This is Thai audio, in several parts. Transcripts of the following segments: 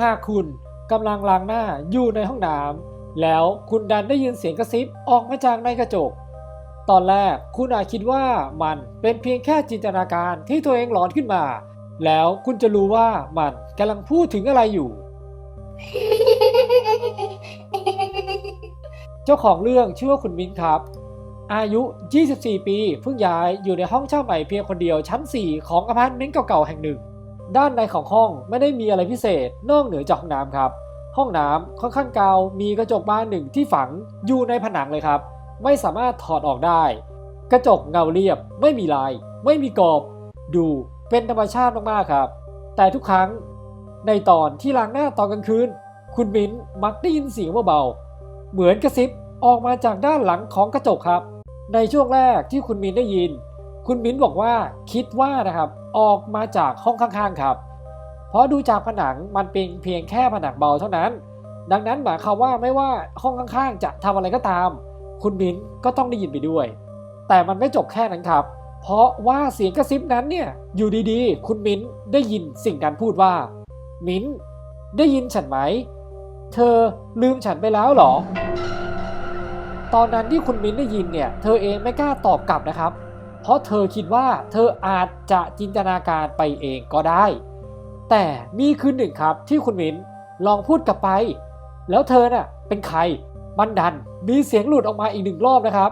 หากคุณกำลังล้างหน้าอยู่ในห้องน้ำแล้วคุณดันได้ยินเสียงกระซิบออกมาจากในกระจก ตอนแรกคุณอาจคิดว่ามันเป็นเพียงแค่จินตนาการที่ตัวเองหลอนขึ้นมา แล้วคุณจะรู้ว่ามันกำลังพูดถึงอะไรอยู่ เจ้าของเรื่องชื่อว่าคุณมิ้นครับ อายุ 24 ปีเพิ่งย้ายอยู่ในห้องเช่าใหม่เพียงคนเดียวชั้น 4 ของอพาร์ตเมนต์เก่าๆแห่งหนึ่ง ด้านในของห้องไม่ได้มีอะไรพิเศษ นอกเหนือจากห้องน้ำครับ ห้องน้ำค่อนข้างเก่ามีกระจกบานหนึ่งที่ฝังอยู่ในผนังเลยครับ ไม่สามารถถอดออกได้ กระจกเงาเรียบ ไม่มีลาย ไม่มีกรอบ ดูเป็นธรรมชาติมากๆครับ แต่ทุกครั้งในตอนที่ล้างหน้าตอนกลางคืน คุณมิ้นมักได้ยินเสียงเบาๆเหมือนกระซิบออกมาจากด้านหลังของกระจกครับ ในช่วงแรกที่คุณมิ้นได้ยิน คุณมิ้นบอกว่าคิดว่านะครับ ออกมาจากห้องข้างๆครับ เพราะดูจากผนังมันเป็นเพียงแค่ผนังเบาเท่านั้น ดังนั้นหมายความว่าไม่ว่าห้องข้างๆ จะทำอะไรก็ตาม คุณมิ้นก็ต้องได้ยินไปด้วย แต่มันไม่จบแค่นั้นครับ เพราะว่าเสียงกระซิบนั้นเนี่ยอยู่ดีๆ คุณมิ้นได้ยินสิ่งนั้นพูดว่า มิ้นได้ยินฉันไหม เธอลืมฉันไปแล้วหรอ ตอนนั้นที่คุณมิ้นได้ยินเนี่ย เธอเองไม่กล้าตอบกลับนะครับ เพราะเธอคิดว่าเธออาจจะจินตนาการไปเองก็ได้ แต่มีคืนหนึ่งครับที่คุณมิ้นลองพูดกลับไป แล้วเธอน่ะเป็นใคร มันดันมีเสียงหลุดออกมาอีกหนึ่งรอบนะครับ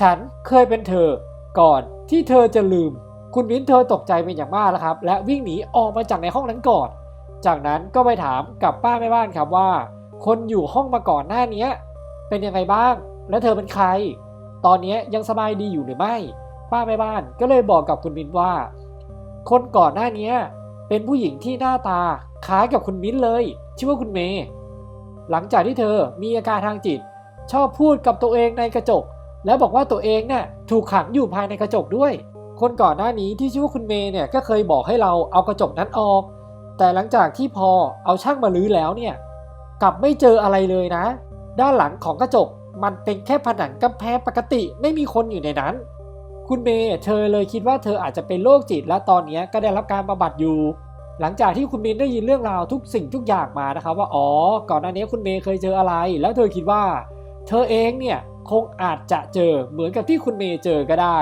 ฉันเคยเป็นเธอก่อนที่เธอจะลืม คุณมิ้นเธอตกใจเป็นอย่างมากแล้วครับ และวิ่งหนีออกมาจากในห้องนั้นก่อน จากนั้นก็ไปถามกับป้าแม่บ้านครับว่า คนอยู่ห้องมาก่อนหน้านี้เป็นยังไงบ้าง และเธอเป็นใคร ตอนนี้ยังสบายดีอยู่หรือไม่ ป้าแม่บ้านก็เลยบอกกับคุณมิ้นว่า คนก่อนหน้านี้เป็นผู้หญิงที่หน้าตาคล้ายกับคุณมิ้นเลย ชื่อว่าคุณเมย์หลังจากที่เธอมีอาการทางจิต ชอบพูดกับตัวเองในกระจก แล้วบอกว่าตัวเองเนี่ยถูกขังอยู่ภายในกระจกด้วย คนก่อนหน้านี้ที่ชื่อว่าคุณเมย์เนี่ยก็เคยบอกให้เราเอากระจกนั้นออก แต่หลังจากที่พอเอาช่างมาลื้อแล้วเนี่ยกลับไม่เจออะไรเลยนะ ด้านหลังของกระจกมันเป็นแค่ผนังกำแพงปกติไม่มีคนอยู่ในนั้น คุณเมย์เธอเลยคิดว่าเธออาจจะเป็นโรคจิต และตอนนี้ก็ได้รับการบำบัดอยู่ หลังจากที่คุณเมย์ได้ยินเรื่องราวทุกสิ่งทุกอย่างมานะครับว่าอ๋อ ก่อนหน้านี้คุณเมย์เคยเจออะไร แล้วเธอคิดว่า เธอเองเนี่ยคงอาจจะเจอเหมือนกับที่คุณเมย์เจอก็ได้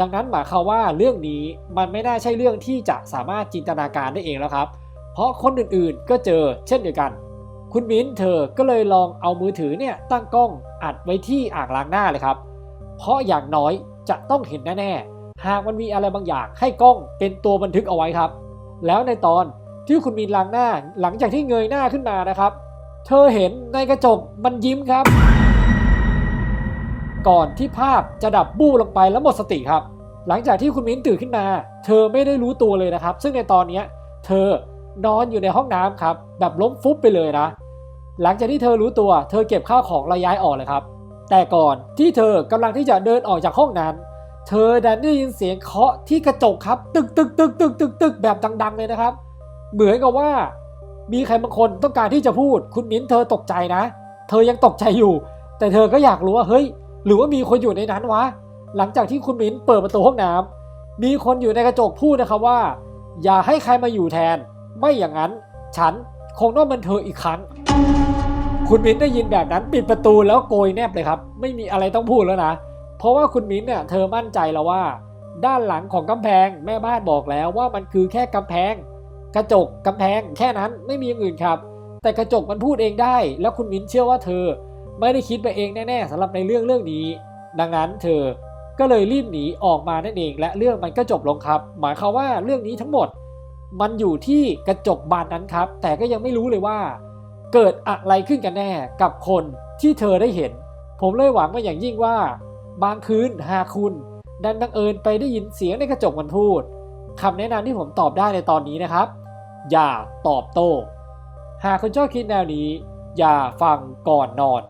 ดังนั้นหมายความว่าเรื่องนี้มันไม่น่าใช่เรื่องที่จะสามารถจินตนาการได้เองแล้วครับ เพราะคนอื่นๆก็เจอเช่นเดียวกัน คุณมิ้นเธอก็เลยลองเอามือถือเนี่ยตั้งกล้องอัดไว้ที่อ่างล้างหน้าเลยครับ เพราะอย่างน้อย จะต้องเห็นแน่ๆ หากมันมีอะไรบางอย่างให้กล้องเป็นตัวบันทึกเอาไว้ครับ แล้วในตอนที่คุณมินล้างหน้าหลังจากที่เงยหน้าขึ้นมานะครับ เธอเห็นในกระจกมันยิ้มครับ ก่อนที่ภาพจะดับบู้ลงไปแล้วหมดสติครับ หลังจากที่คุณมิ้นตื่นขึ้นมา เธอไม่ได้รู้ตัวเลยนะครับ ซึ่งในตอนนี้เธอนอนอยู่ในห้องน้ำครับ แบบล้มฟุบไปเลยนะ หลังจากที่เธอรู้ตัว เธอเก็บข้าวของและย้ายออกเลยครับ แต่ก่อนที่เธอกำลังที่จะเดินออกจากห้องนั้น เธอดันได้ยินเสียงเคาะที่กระจกครับ ตึกตึกตึกตึกตึกตึกแบบดัง ๆ เลยนะครับ เหมือนกับว่า มีใครบางคนต้องการที่จะพูด คุณมิ้นเธอตกใจนะ เธอยังตกใจอยู่ แต่เธอก็อยากรู้ว่าเฮ้ย หรือว่ามีคนอยู่ในนั้นวะ หลังจากที่คุณมิ้นเปิดประตูห้องน้ำมีคนอยู่ในกระจกพูดนะครับว่า อย่าให้ใครมาอยู่แทน ไม่อย่างนั้น ฉันคงต้องเป็นเธออีกครั้ง คุณมิ้นได้ยินแบบนั้นปิดประตูแล้วโกยแนบเลยครับ ไม่มีอะไรต้องพูดแล้วนะ เพราะว่าคุณมิ้นเนี่ยเธอมั่นใจแล้วว่า ด้านหลังของกำแพงแม่บ้านบอกแล้วว่ามันคือแค่กำแพง กระจกกำแพงแค่นั้นไม่มีอย่างอื่นครับ แต่กระจกมันพูดเองได้ แล้วคุณมิ้นเชื่อว่าเธอ ไม่ได้คิดไปเองแน่ๆสำหรับในเรื่องเรื่องนี้ ดังนั้นเธอก็เลยรีบหนีออกมานั่นเอง และเรื่องมันก็จบลงครับ หมายความว่าเรื่องนี้ทั้งหมด มันอยู่ที่กระจกบานนั้นครับ แต่ก็ยังไม่รู้เลยว่า เกิดอะไรขึ้นกันแน่กับคนที่เธอได้เห็น ผมเลยหวังว่าอย่างยิ่งว่า บางคืนหากคุณดันบังเอิญไปได้ยินเสียงในกระจกมันพูดคำแนะนำที่ผมตอบได้ในตอนนี้นะครับ อย่าตอบโต้ หากคุณชอบคลิปแนวนี้ อย่าฟังก่อนนอน